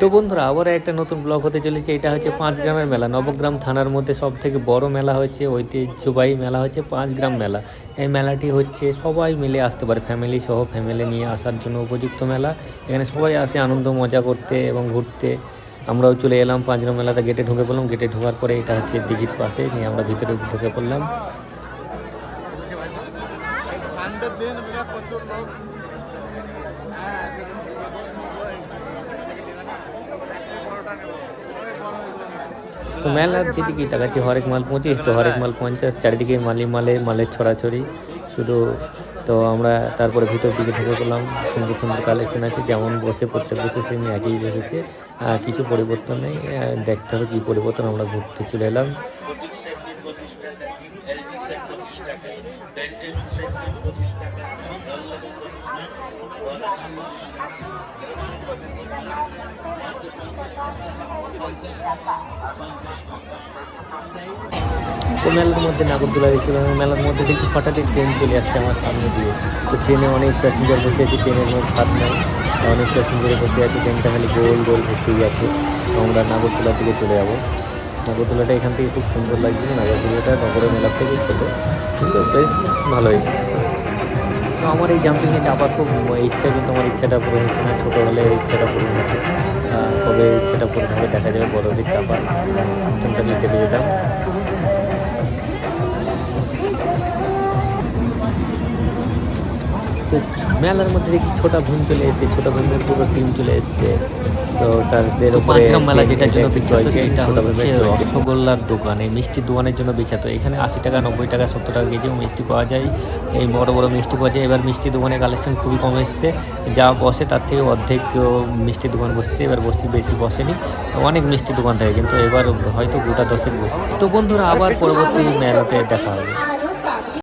তো বন্ধুরা আবার একটা নতুন ব্লগ হতে চলেছে। এটা হচ্ছে পাঁচ গ্রামের মেলা। নবগ্রাম থানার মধ্যে সব থেকে বড় মেলা হচ্ছে ঐতিহ্যবাহী মেলা হচ্ছে পাঁচ গ্রাম মেলা। এই মেলাটি হচ্ছে সবাই মিলে আসতে পারে ফ্যামিলি সহ ফ্যামিলি নিয়ে আসার জন্য উপযুক্ত মেলা। এখানে সবাই আসে আনন্দ মজা করতে এবং ঘুরতে। আমরাও চলে এলাম পাঁচ গ্রাম মেলাতে। গেটে ঢুকে পড়লাম। গেটে ঢোকার পরে এটা হচ্ছে দিঘির পাশে নিয়ে আমরা ভিতরে ঢুকে পড়লাম। প্রচুর লোক তো মেলার যেদিকে তাকাচ্ছি হরেক মাল পঁচিশ, তো হরেক মাল পঞ্চাশ, চারিদিকে মালি মালে, মালের ছড়াছড়ি। শুধু তো আমরা তারপরে ভিতর দিকে ঢুকে পড়লাম। সুন্দর সুন্দর কালেকশন আছে। যেমন বসে প্রত্যেক বছর সেমনি একই বসেছে। আর কিছু পরিবর্তন নেই। দেখতে হবে কী পরিবর্তন, আমরা ঘুরতে চলে এলাম। তো মেলার মধ্যে নাগরদোলা দেখছিলাম মেলার মধ্যে দেখি হঠাৎ ট্রেন চলে আসছে আমার সামনে দিয়ে। তো ট্রেনে অনেক প্যাসেঞ্জার বসে আছে ট্রেনের কোনো ছাদ নেই। অনেক প্যাসেঞ্জারে বসে আছে ট্রেনটা খালি গোল গোল ঘুরতেই আছে। আমরা নাগরদোলার দিকে চলে যাব। নাগরদোলাটা এখান থেকে খুব সুন্দর লাগছিল। নাগরদোলাটা নগরের মেলার থেকে ছোটো। কিন্তু বেশ ভালোই। তো আমার এই জাম্পিংয়ে চাপার খুব ইচ্ছা কিন্তু আমার ইচ্ছাটা পূরণ হচ্ছে না। ছোটো হলে ইচ্ছাটা পূরণ আহ, কবে ইচ্ছাটা পূরণ হবে দেখা যাবে বড় চাপার সিস্টেমটা নিয়ে চেপে যেতাম তো মেলার মধ্যে দেখি ছোটা ভীম চলে এসেছে ছোটা ভীমের পুরো টিম চলে এসেছে। তো তাদের পাঁচগ্রাম মেলা যেটার জন্য বিখ্যাত সেটা হচ্ছে রসগোল্লার দোকান এই মিষ্টির দোকানের জন্য বিখ্যাত। এখানে আশি টাকা নব্বই টাকা সত্তর টাকা কেজিও মিষ্টি পাওয়া যায়। এই বড় বড় মিষ্টি পাওয়া যায়। এবার মিষ্টি দোকানে কালেকশন খুবই কম এসছে। যা বসে তার থেকে অর্ধেক আহ, মিষ্টির দোকান বসছে। এবার বসতে বেশি বসেনি। অনেক মিষ্টি দোকান থাকে কিন্তু এবার হয়তো গোটা দশেক বসেছে। তো বন্ধুরা আবার পরবর্তী মেলাতে দেখা হবে।